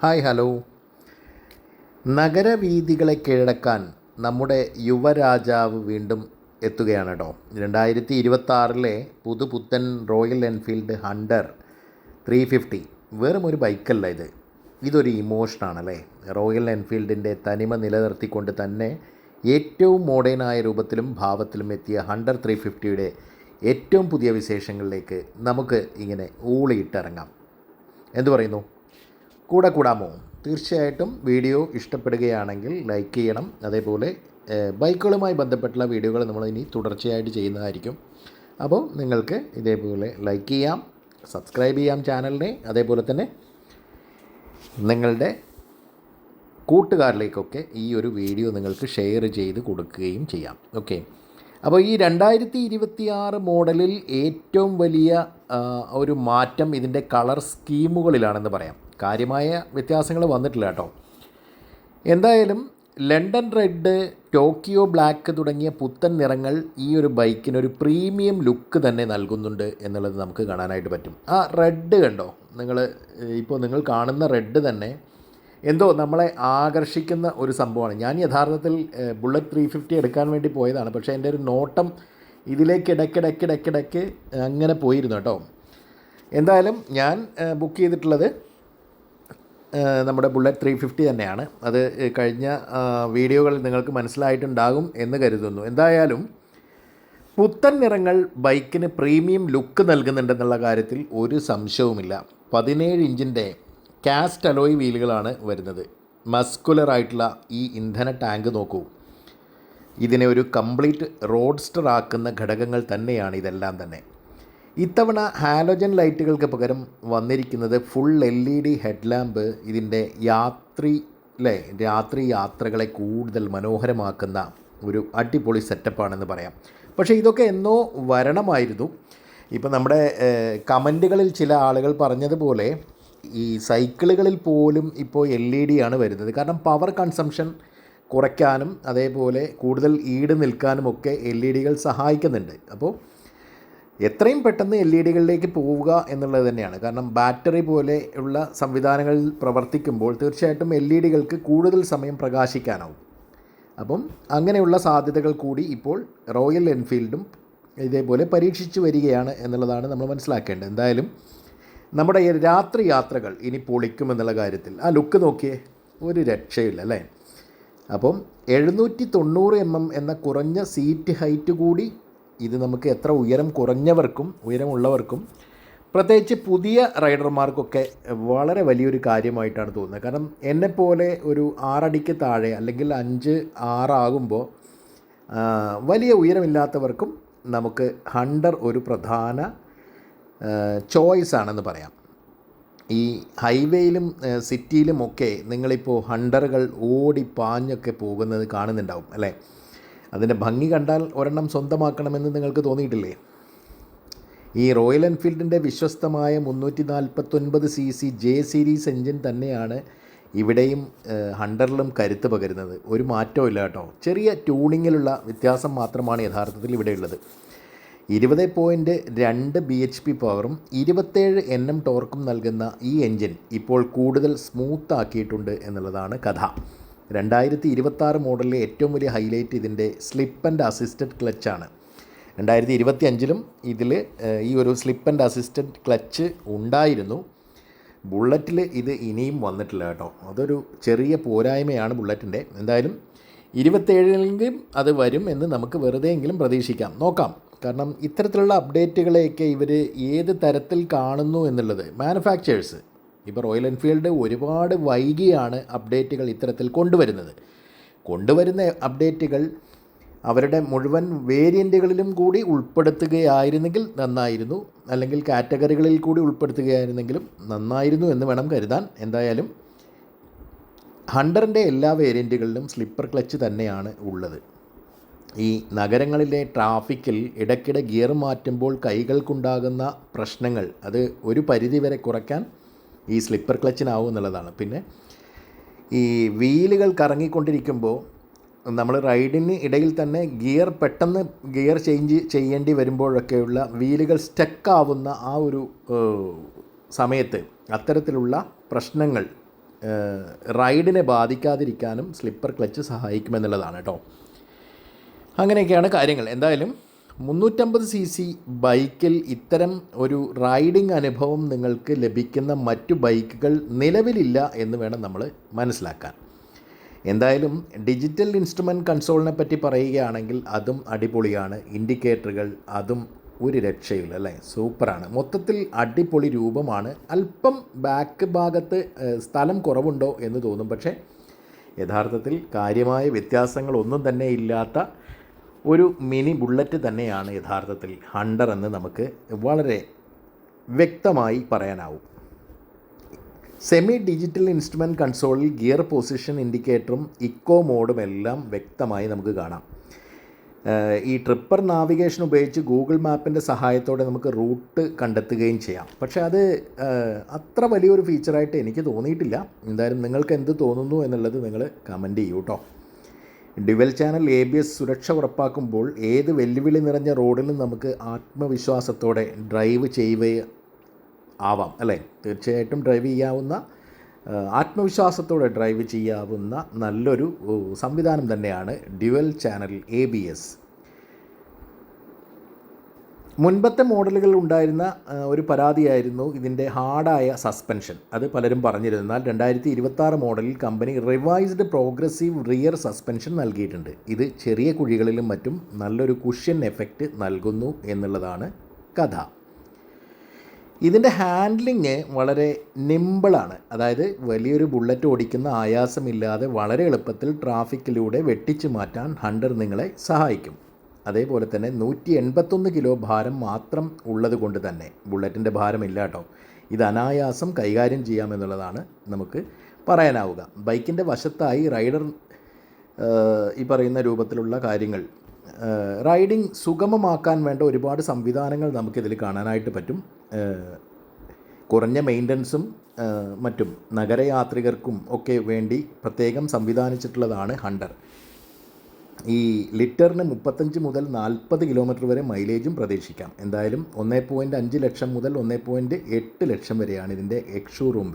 Hi hello. നഗരവീഥികളെ കീഴടക്കാൻ നമ്മുടെ യുവരാജാവ് വീണ്ടും എത്തുകയാണ് കേട്ടോ രണ്ടായിരത്തി ഇരുപത്തി ആറിലെ പുതുപുത്തൻ Royal Enfield Hunter three fifty വെറും ഒരു ബൈക്കല്ല ഇത്. ഇതൊരു ഇമോഷനാണല്ലേ റോയൽ എൻഫീൽഡിന്റെ തനിമ നിലനിർത്തിക്കൊണ്ട് തന്നെ ഏറ്റവും മോഡേണായ രൂപത്തിലും ഭാവത്തിലും എത്തിയ ഹണ്ടർ ത്രീ ഫിഫ്റ്റിയുടെ ഏറ്റവും പുതിയ വിശേഷങ്ങളിലേക്ക് നമുക്ക് ഇങ്ങനെ ഊളിയിട്ടിറങ്ങാം. എന്തു പറയുന്നു? കൂടെ കൂടാമോ? തീർച്ചയായിട്ടും വീഡിയോ ഇഷ്ടപ്പെടുകയാണെങ്കിൽ ലൈക്ക് ചെയ്യണം. അതേപോലെ ബൈക്കുകളുമായി ബന്ധപ്പെട്ടുള്ള വീഡിയോകൾ നമ്മൾ ഇനി തുടർച്ചയായിട്ട് ചെയ്യുന്നതായിരിക്കും. അപ്പോൾ നിങ്ങൾക്ക് ഇതേപോലെ ലൈക്ക് ചെയ്യാം സബ്സ്ക്രൈബ് ചെയ്യാം ചാനലിനെ. അതേപോലെ തന്നെ നിങ്ങളുടെ കൂട്ടുകാരിലേക്കൊക്കെ ഈ ഒരു വീഡിയോ നിങ്ങൾക്ക് ഷെയർ ചെയ്ത് കൊടുക്കുകയും ചെയ്യാം. ഓക്കെ. അപ്പോൾ ഈ രണ്ടായിരത്തി ഇരുപത്തി ആറ് മോഡലിൽ ഏറ്റവും വലിയ ഒരു മാറ്റം ഇതിന്റെ കളർ സ്കീമുകളിലാണെന്ന് പറയാം. കാര്യമായ വ്യത്യാസങ്ങൾ വന്നിട്ടില്ല കേട്ടോ. എന്തായാലും ലണ്ടൻ റെഡ് ടോക്കിയോ ബ്ലാക്ക് തുടങ്ങിയ പുത്തൻ നിറങ്ങൾ ഈ ഒരു ബൈക്കിനൊരു പ്രീമിയം ലുക്ക് തന്നെ നൽകുന്നുണ്ട് എന്നുള്ളത് നമുക്ക് കാണാനായിട്ട് പറ്റും. ആ റെഡ് കണ്ടോ? നിങ്ങൾ ഇപ്പോൾ നിങ്ങൾ കാണുന്ന റെഡ് തന്നെ എന്തോ നമ്മളെ ആകർഷിക്കുന്ന ഒരു സംഭവമാണ്. ഞാൻ യഥാർത്ഥത്തിൽ ബുള്ളറ്റ് ത്രീ ഫിഫ്റ്റി എടുക്കാൻ വേണ്ടി പോയതാണ്. പക്ഷേ എന്റെ ഒരു നോട്ടം ഇതിലേക്ക് ഇടയ്ക്കിടയ്ക്കിടയ്ക്കിടയ്ക്ക് അങ്ങനെ പോയിരുന്നു കേട്ടോ. എന്തായാലും ഞാൻ ബുക്ക് ചെയ്തിട്ടുള്ളത് നമ്മുടെ ബുള്ളറ്റ് ത്രീ ഫിഫ്റ്റി തന്നെയാണ്. അത് കഴിഞ്ഞ വീഡിയോകളിൽ നിങ്ങൾക്ക് മനസ്സിലായിട്ടുണ്ടാകും എന്ന് കരുതുന്നു. എന്തായാലും പുത്തൻ നിറങ്ങൾ ബൈക്കിന് പ്രീമിയം ലുക്ക് നൽകുന്നുണ്ടെന്നുള്ള കാര്യത്തിൽ ഒരു സംശയവുമില്ല. പതിനേഴ് ഇഞ്ചിന്റെ കാസ്റ്റ് അലോയ് വീലുകളാണ് വരുന്നത്. മസ്കുലർ ആയിട്ടുള്ള ഈ ഇന്ധന ടാങ്ക് നോക്കൂ. ഇതിനെ ഒരു കംപ്ലീറ്റ് റോഡ്സ്റ്റർ ആക്കുന്ന ഘടകങ്ങൾ തന്നെയാണ് ഇതെല്ലാം തന്നെ. ഇത്തവണ ഹാലോജൻ ലൈറ്റുകൾക്ക് പകരം വന്നിരിക്കുന്നത് ഫുൾ എൽ ഇ ഡി ഹെഡ്ലാമ്പ് ഇതിന്റെ യാത്രി അല്ലേ രാത്രി യാത്രകളെ കൂടുതൽ മനോഹരമാക്കുന്ന ഒരു അടിപൊളി സെറ്റപ്പാണെന്ന് പറയാം. പക്ഷേ ഇതൊക്കെ എന്നോ വരണമായിരുന്നു. ഇപ്പം നമ്മുടെ കമന്റുകളിൽ ചില ആളുകൾ പറഞ്ഞതുപോലെ ഈ സൈക്കിളുകളിൽ പോലും ഇപ്പോൾ എൽ ഇ ഡി ആണ് വരുന്നത്. കാരണം പവർ കൺസംഷൻ കുറയ്ക്കാനും അതേപോലെ കൂടുതൽ ഈട് നിൽക്കാനുമൊക്കെ എൽ ഇ ഡികൾ സഹായിക്കുന്നുണ്ട്. അപ്പോൾ എത്രയും പെട്ടെന്ന് എൽ ഇ ഡികളിലേക്ക് പോവുക എന്നുള്ളത് തന്നെയാണ്. കാരണം ബാറ്ററി പോലെയുള്ള സംവിധാനങ്ങളിൽ പ്രവർത്തിക്കുമ്പോൾ തീർച്ചയായിട്ടും എൽ ഇ ഡികൾക്ക് കൂടുതൽ സമയം പ്രകാശിക്കാനാവും. അപ്പം അങ്ങനെയുള്ള സാധ്യതകൾ കൂടി ഇപ്പോൾ റോയൽ എൻഫീൽഡും ഇതേപോലെ പരീക്ഷിച്ചു വരികയാണ് എന്നുള്ളതാണ് നമ്മൾ മനസ്സിലാക്കേണ്ടത്. എന്തായാലും നമ്മുടെ രാത്രി യാത്രകൾ ഇനി പൊളിക്കുമെന്നുള്ള കാര്യത്തിൽ ആ ലുക്ക് നോക്കിയേ ഒരു രക്ഷയില്ല അല്ലേ? അപ്പം എഴുന്നൂറ്റി തൊണ്ണൂറ് എം എം എന്ന കുറഞ്ഞ സീറ്റ് ഹൈറ്റ് കൂടി ഇത് നമുക്ക് എത്ര ഉയരം കുറഞ്ഞവർക്കും ഉയരമുള്ളവർക്കും പ്രത്യേകിച്ച് പുതിയ റൈഡർമാർക്കൊക്കെ വളരെ വലിയൊരു കാര്യമായിട്ടാണ് തോന്നുന്നത്. കാരണം എന്നെപ്പോലെ ഒരു ആറടിക്ക് താഴെ അല്ലെങ്കിൽ അഞ്ച് ആറാകുമ്പോൾ വലിയ ഉയരമില്ലാത്തവർക്കും നമുക്ക് ഹണ്ടർ ഒരു പ്രധാന ചോയ്സ് ആണെന്ന് പറയാം. ഈ ഹൈവേയിലും സിറ്റിയിലും ഒക്കെ നിങ്ങളിപ്പോൾ ഹണ്ടറുകൾ ഓടി പാഞ്ഞൊക്കെ പോകുന്നത് കാണുന്നുണ്ടാവും അല്ലേ? അതിന്റെ ഭംഗി കണ്ടാൽ ഒരെണ്ണം സ്വന്തമാക്കണമെന്ന് നിങ്ങൾക്ക് തോന്നിയിട്ടില്ലേ? ഈ റോയൽ എൻഫീൽഡിന്റെ വിശ്വസ്തമായ മുന്നൂറ്റി നാൽപ്പത്തൊൻപത് C C J series engine തന്നെയാണ് ഇവിടെയും ഹണ്ടറിലും കരുത്ത് പകരുന്നത്. ഒരു മാറ്റവും ഇല്ല കേട്ടോ. ചെറിയ ട്യൂണിങ്ങിലുള്ള വ്യത്യാസം മാത്രമാണ് യഥാർത്ഥത്തിൽ ഇവിടെയുള്ളത്. ഇരുപത് പോയിന്റ് രണ്ട് ബി എച്ച് പി പവറും ഇരുപത്തേഴ് എൻ എം ടോർക്കും നൽകുന്ന ഈ എൻജിൻ ഇപ്പോൾ കൂടുതൽ സ്മൂത്ത് ആക്കിയിട്ടുണ്ട് എന്നുള്ളതാണ് കഥ. രണ്ടായിരത്തി ഇരുപത്താറ് മോഡലിലെ ഏറ്റവും വലിയ ഹൈലൈറ്റ് ഇതിന്റെ സ്ലിപ്പ് ആൻഡ് അസിസ്റ്റഡ് ക്ലച്ചാണ് രണ്ടായിരത്തി ഇരുപത്തി അഞ്ചിലും ഇതിൽ ഈ ഒരു സ്ലിപ്പ് ആൻഡ് അസിസ്റ്റഡ് ക്ലച്ച് ഉണ്ടായിരുന്നു. ബുള്ളറ്റിൽ ഇത് ഇനിയും വന്നിട്ടില്ല കേട്ടോ. അതൊരു ചെറിയ പോരായ്മയാണ് ബുള്ളറ്റിന്റെ എന്തായാലും ഇരുപത്തേഴിലെങ്കിലും അത് വരും എന്ന് നമുക്ക് വെറുതെയെങ്കിലും പ്രതീക്ഷിക്കാം. നോക്കാം. കാരണം ഇത്തരത്തിലുള്ള അപ്ഡേറ്റുകളെയൊക്കെ ഇവർ ഏത് തരത്തിൽ കാണുന്നു എന്നുള്ളത്. മാനുഫാക്ചേഴ്സ് ഇപ്പോൾ റോയൽ എൻഫീൽഡ് ഒരുപാട് വൈകിയാണ് അപ്ഡേറ്റുകൾ ഇത്തരത്തിൽ കൊണ്ടുവരുന്നത്. കൊണ്ടുവരുന്ന അപ്ഡേറ്റുകൾ അവരുടെ മുഴുവൻ വേരിയന്റുകളിലും കൂടി ഉൾപ്പെടുത്തുകയായിരുന്നെങ്കിൽ നന്നായിരുന്നു. അല്ലെങ്കിൽ കാറ്റഗറികളിൽ കൂടി ഉൾപ്പെടുത്തുകയായിരുന്നെങ്കിലും നന്നായിരുന്നു എന്ന് വേണം കരുതാൻ. എന്തായാലും ഹണ്ടറിന്റെ എല്ലാ വേരിയന്റുകളിലും സ്ലിപ്പർ ക്ലച്ച് തന്നെയാണ് ഉള്ളത്. ഈ നഗരങ്ങളിലെ ട്രാഫിക്കിൽ ഇടയ്ക്കിടെ ഗിയർ മാറ്റുമ്പോൾ കൈകൾക്കുണ്ടാകുന്ന പ്രശ്നങ്ങൾ അത് ഒരു പരിധിവരെ കുറയ്ക്കാൻ ഈ സ്ലിപ്പർ ക്ലച്ചിനാവും എന്നുള്ളതാണ്. പിന്നെ ഈ വീലുകൾ കറങ്ങിക്കൊണ്ടിരിക്കുമ്പോൾ നമ്മൾ റൈഡിന് ഇടയിൽ തന്നെ ഗിയർ പെട്ടെന്ന് ഗിയർ ചേഞ്ച് ചെയ്യേണ്ടി വരുമ്പോഴൊക്കെയുള്ള വീലുകൾ സ്റ്റക്കാവുന്ന ആ ഒരു സമയത്ത് അത്തരത്തിലുള്ള പ്രശ്നങ്ങൾ റൈഡിനെ ബാധിക്കാതിരിക്കാനും സ്ലിപ്പർ ക്ലച്ച് സഹായിക്കുമെന്നുള്ളതാണ് കേട്ടോ അങ്ങനെയൊക്കെയാണ് കാര്യങ്ങൾ. എന്തായാലും മുന്നൂറ്റമ്പത് സി സി ബൈക്കിൽ ഇത്തരം ഒരു റൈഡിംഗ് അനുഭവം നിങ്ങൾക്ക് ലഭിക്കുന്ന മറ്റു ബൈക്കുകൾ നിലവിലില്ല എന്ന് വേണം നമ്മൾ മനസ്സിലാക്കാൻ. എന്തായാലും ഡിജിറ്റൽ ഇൻസ്ട്രുമെന്റ് കൺസോളിനെ പറ്റി പറയുകയാണെങ്കിൽ അതും അടിപൊളിയാണ്. ഇൻഡിക്കേറ്ററുകൾ അതും ഒരു രക്ഷയില്ല അല്ലേ? സൂപ്പറാണ്. മൊത്തത്തിൽ അടിപൊളി രൂപമാണ്. അല്പം ബാക്ക് ഭാഗത്ത് സ്ഥലം കുറവുണ്ടോ എന്ന് തോന്നും. പക്ഷേ യഥാർത്ഥത്തിൽ കാര്യമായ വ്യത്യാസങ്ങളൊന്നും തന്നെ ഇല്ലാത്ത ഒരു മിനി ബുള്ളറ്റ് തന്നെയാണ് യഥാർത്ഥത്തിൽ ഹണ്ടർ എന്ന് നമുക്ക് വളരെ വ്യക്തമായി പറയാനാവും. സെമി ഡിജിറ്റൽ ഇൻസ്ട്രുമെന്റ് കൺസോളിൽ ഗിയർ പൊസിഷൻ ഇൻഡിക്കേറ്ററും ഇക്കോ മോഡും എല്ലാം വ്യക്തമായി നമുക്ക് കാണാം. ഈ ട്രിപ്പർ നാവിഗേഷൻ ഉപയോഗിച്ച് ഗൂഗിൾ മാപ്പിന്റെ സഹായത്തോടെ നമുക്ക് റൂട്ട് കണ്ടെത്തുകയും ചെയ്യാം. പക്ഷേ അത് അത്ര വലിയൊരു ഫീച്ചറായിട്ട് എനിക്ക് തോന്നിയിട്ടില്ല. എന്തായാലും നിങ്ങൾക്ക് എന്ത് തോന്നുന്നു എന്നുള്ളത് നിങ്ങൾ കമന്റ് ചെയ്യൂ കേട്ടോ. Dual channel A B S സുരക്ഷ ഉറപ്പാക്കുമ്പോൾ ഏത് വെല്ലുവിളി നിറഞ്ഞ റോഡിലും നമുക്ക് ആത്മവിശ്വാസത്തോടെ ഡ്രൈവ് ചെയ്യുക ആവാം അല്ലേ? തീർച്ചയായിട്ടും ഡ്രൈവ് ചെയ്യാവുന്ന ആത്മവിശ്വാസത്തോടെ ഡ്രൈവ് ചെയ്യാവുന്ന നല്ലൊരു സംവിധാനം തന്നെയാണ് dual channel A B S. മുൻപത്തെ മോഡലുകൾ ഉണ്ടായിരുന്ന ഒരു പരാതിയായിരുന്നു ഇതിന്റെ ഹാർഡായ സസ്പെൻഷൻ. അത് പലരും പറഞ്ഞിരുന്നു. എന്നാൽ രണ്ടായിരത്തി ഇരുപത്തി മോഡലിൽ company revised progressive rear suspension നൽകിയിട്ടുണ്ട്. ഇത് ചെറിയ കുഴികളിലും മറ്റും നല്ലൊരു കുഷ്യൻ എഫക്റ്റ് നൽകുന്നു എന്നുള്ളതാണ് കഥ. ഇതിന്റെ ഹാൻഡ്ലിങ് വളരെ നിമ്പിളാണ്. അതായത് വലിയൊരു ബുള്ളറ്റ് ഓടിക്കുന്ന ആയാസമില്ലാതെ വളരെ എളുപ്പത്തിൽ ട്രാഫിക്കിലൂടെ വെട്ടിച്ചു മാറ്റാൻ ഹണ്ടർ നിങ്ങളെ സഹായിക്കും. അതേപോലെ തന്നെ നൂറ്റി എൺപത്തൊന്ന് കിലോ ഭാരം മാത്രം ഉള്ളത് കൊണ്ട് തന്നെ ബുള്ളറ്റിന്റെ ഭാരമില്ല കേട്ടോ. ഇത് അനായാസം കൈകാര്യം ചെയ്യാമെന്നുള്ളതാണ് നമുക്ക് പറയാനാവുക. ബൈക്കിന്റെ വശത്തായി റൈഡർ ഈ പറയുന്ന രൂപത്തിലുള്ള കാര്യങ്ങൾ റൈഡിംഗ് സുഗമമാക്കാൻ വേണ്ട ഒരുപാട് സംവിധാനങ്ങൾ നമുക്കിതിൽ കാണാനായിട്ട് പറ്റും. കുറഞ്ഞ മെയിന്റനൻസും മറ്റും നഗരയാത്രികർക്കും ഒക്കെ വേണ്ടി പ്രത്യേകം സംവിധാനിച്ചിട്ടുള്ളതാണ് ഹണ്ടർ. ഈ ലിറ്ററിന് മുപ്പത്തഞ്ച് മുതൽ നാൽപ്പത് കിലോമീറ്റർ വരെ മൈലേജും പ്രതീക്ഷിക്കാം. എന്തായാലും ഒന്നേ പോയിന്റ് അഞ്ച് ലക്ഷം മുതൽ ഒന്നേ പോയിന്റ് എട്ട് ലക്ഷം വരെയാണ് ഇതിന്റെ എക്സ് ഷോറൂം വില